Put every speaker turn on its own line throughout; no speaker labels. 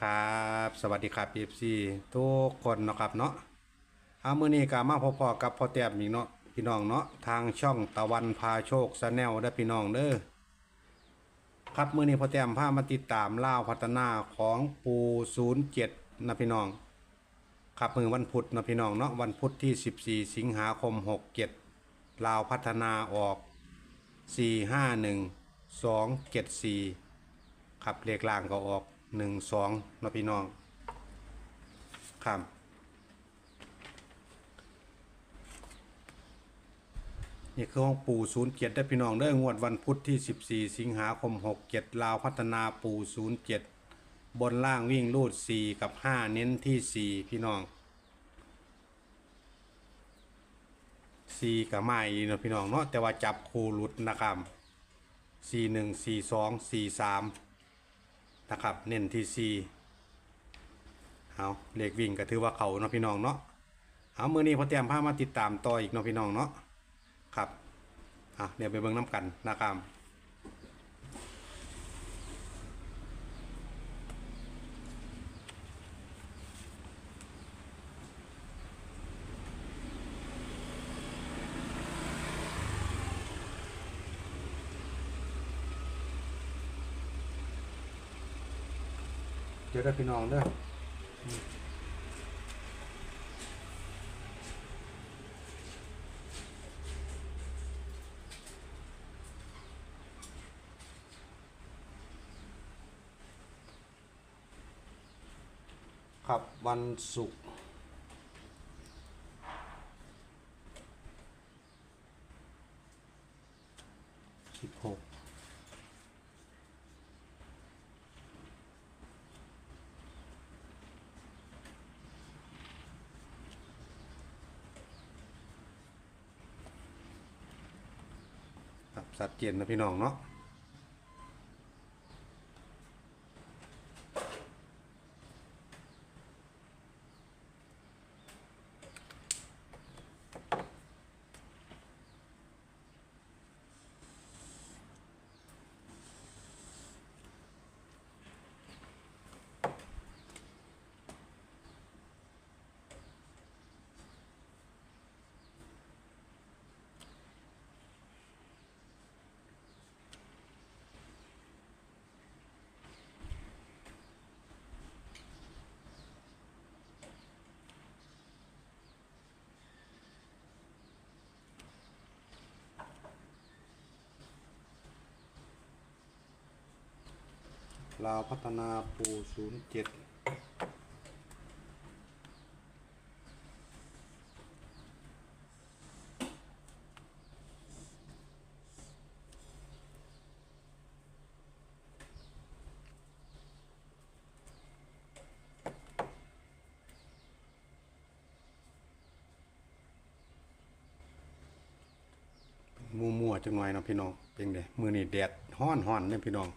ครับสวัสดีครับ FC ทุกคนเนาะครับเนาะเอามือนี้ก็มาพอๆกับพ่อแต้มอีกเนาะพี่น้องเนาะทางช่องตะวันพาโชคชาแนลเด้พี่น้องเด้อครับมือนี้พ่อแต้มพามาติดตามล่าวพัฒนาของปู07นย์เจ็ดนะพี่น้อง ครับมือวันพุธนาะพี่น้องเนาะวันพุธที่ 14 สิงหาคม 67ลาวพัฒนาออก 451 274 ครับเลขล่างก็ออก หนึ่งสองนะพี่น้องข้ามนี่คือห้องปู่ศูนย์เจ็ดได้พี่น้องได้งวดวันพุธที่สิบสี่สิงหาคมหกเจ็ดลาวพัฒนาปู่ศูนย์เจ็ดบนล่างวิ่งรูดสี่กับห้าเน้นที่สี่พี่น้องสี่กับไม้นาะพี่น้องเนาะแต่ว่าจับคูหลุดนะครับสี่หนึ่งสี่สองสี่สาม นะครับ เน้นที่4เอาเลขวิ่งก็ถือว่าเขาเนาะพี่น้องเนาะเอามือนี้พอเตรียมพามาติดตามต่ออีกเนาะพี่น้องเนาะครับอะเดี๋ยวไปเบิ่งน้ำกันนะครับ ดี๋ยวได้พี่น้องเด้อครับวันศุกร์สิบหก ครับสัดเจนนะพี่น้องเนาะ ลาวพัฒนาปูศูนย์เจ็ดมัวมัวๆจังหน่อยเนาะพี่น้องเป็นไงมือนี่แดดห้อนห้อนเนี่ยพี่น้อง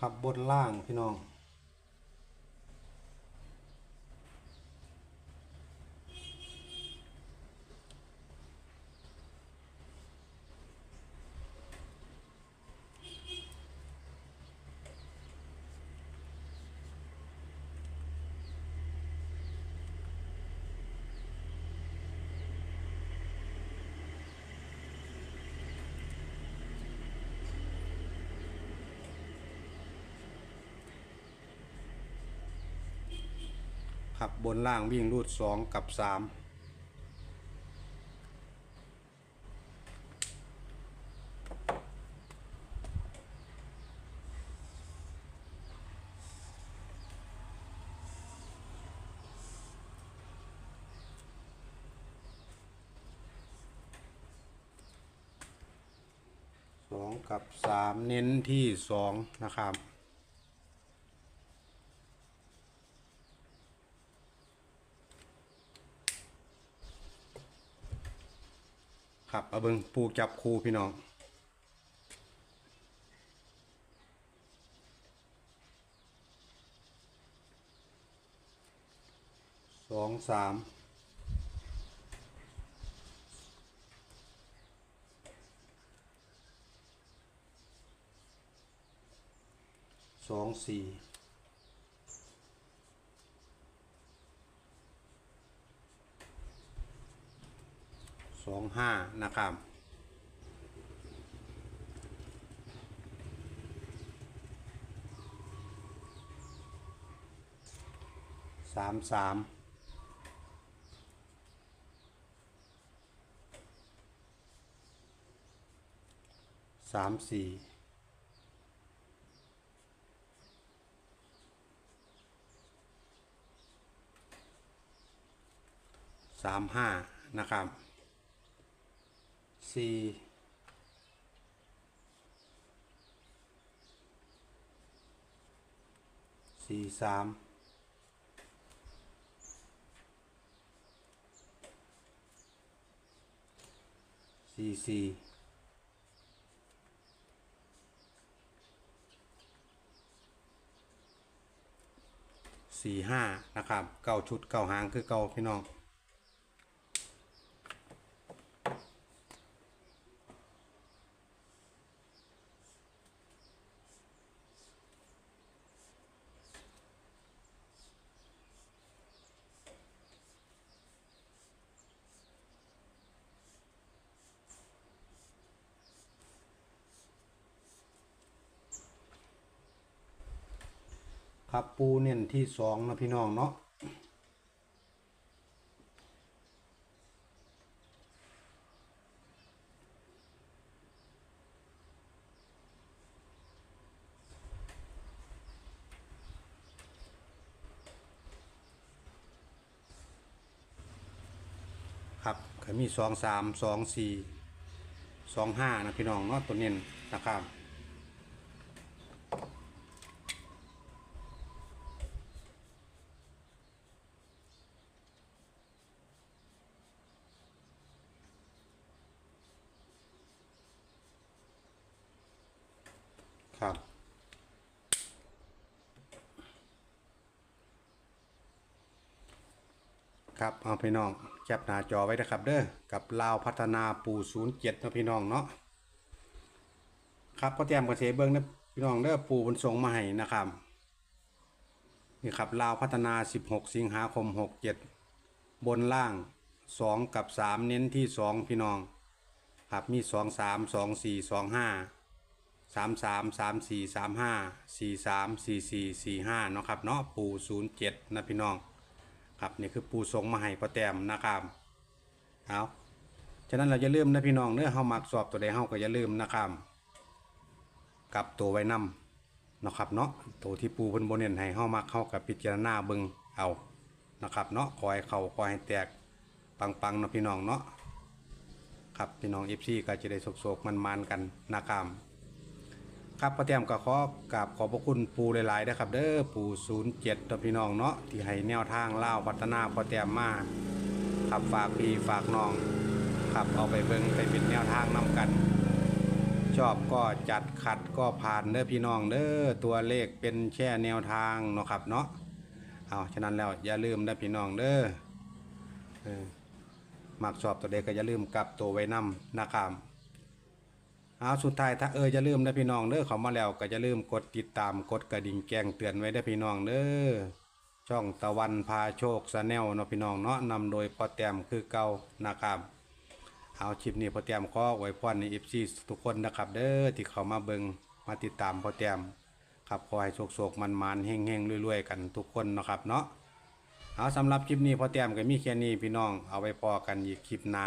ขับบนล่างพี่น้อง ขับบนล่างวิ่งรูดสองกับสามสองกับสามเน้นที่สองนะครับ ครับเอาเบิงปูจับคูพี่น้องสองสามสองสี่ องห้านะครับสามสามสามสี่สามห้านะครับ สี่สี่สามสี่สี่สี่ห้านะครับเก้าชุดเก้าหางคือเก้าพี่น้อง ครับปูเน้นที่สองนะพี่น้องเนาะครับก็มีสองสามสองสี่สองห้านะพี่น้องเนาะตัวเน้นนะครับ ครับ ครับเอาพี่น้องแคปหน้าจอไว้นะครับเด้อกับลาวพัฒนาปูศูนย์เจ็ดนะพี่น้องเนาะครับก็เตรียมกระเสเบิ้งนะพี่น้องเด้อปูบนทรงมาให้นะครับนี่ครับลาวพัฒนา 16 สิงหาคม 67 บนล่าง 2 กับ 3 เน้นที่ 2 พี่น้อง ครับมี 2 3 2 4 2 5 สามสามสามสี่สามห้าสี่สามสี่สี่สี่ห้าเนาะครับเนาะปูศูนย์เจ็ดนะพี่น้องครับนี่คือปูทรงมาให้พอแต้มนะครับเอาฉะนั้นเราจะลืมนะพี่น้องเนื้อเฮามักสอบตัวใดเฮาก็อย่าลืมนะครับกลับตัวไว้นำเนาะครับเนาะตัวที่ปูเพิ่นบ่เน้นให้เฮามักเฮากับพิจารณาเบิ่งเอานะครับเนาะคอยเข้าคอยให้แตกปังๆเนาะพี่น้องเนาะครับพี่น้อง FC ก็จะได้โศกๆมันๆกันนะครับ ครับพ่อแต้มก็ขอกราบขอบพระคุณปูหลายๆนะครับ เด้อปู07ตัวพี่น้องเนาะที่ให้แนวทางเล่าพัฒนาพ่อแต้มมาครับฝากพี่ฝากน้องครับเอาไปเบิ่งไปเป็นแนวทางนำกัน ชอบก็จัดขัดก็ผ่านเด้อพี่น้องเด้อตัวเลขเป็นแค่แนวทางเนาะครับเนาะเอาฉะนั้นแล้วอย่าลืมเด้อพี่น้องเด้อมักชอบตัวเด็กก็อย่าลืมกลับตัวไว้นำนะครับ เอาสุดท้ายถ้าเออจะลืมนะพี่น้องเด้อเขามาแล้วก็จะลืมกดติดตามกดกระดิ่งแจ้งเตือนไว้ได้พี่น้องเด้อช่องตะวันพาโชคสแนลเนาะพี่น้องเนาะนำโดยพ่อแต้มคือเก่านะครับเอาคลิปนี้พ่อแต้มขอไว้พรในอีพีทุกคนนะครับ เด้อที่เขามาเบิงมาติดตามพ่อแต้มครับขอให้โชคโชคมันมันๆเฮงเฮงๆรวยๆกันทุกคนนะครับเนาะเอาสำหรับคลิปนี้พ่อแต้มก็มีแค่นี้พี่น้องเอาไว้พอกันอีกคลิปหน้า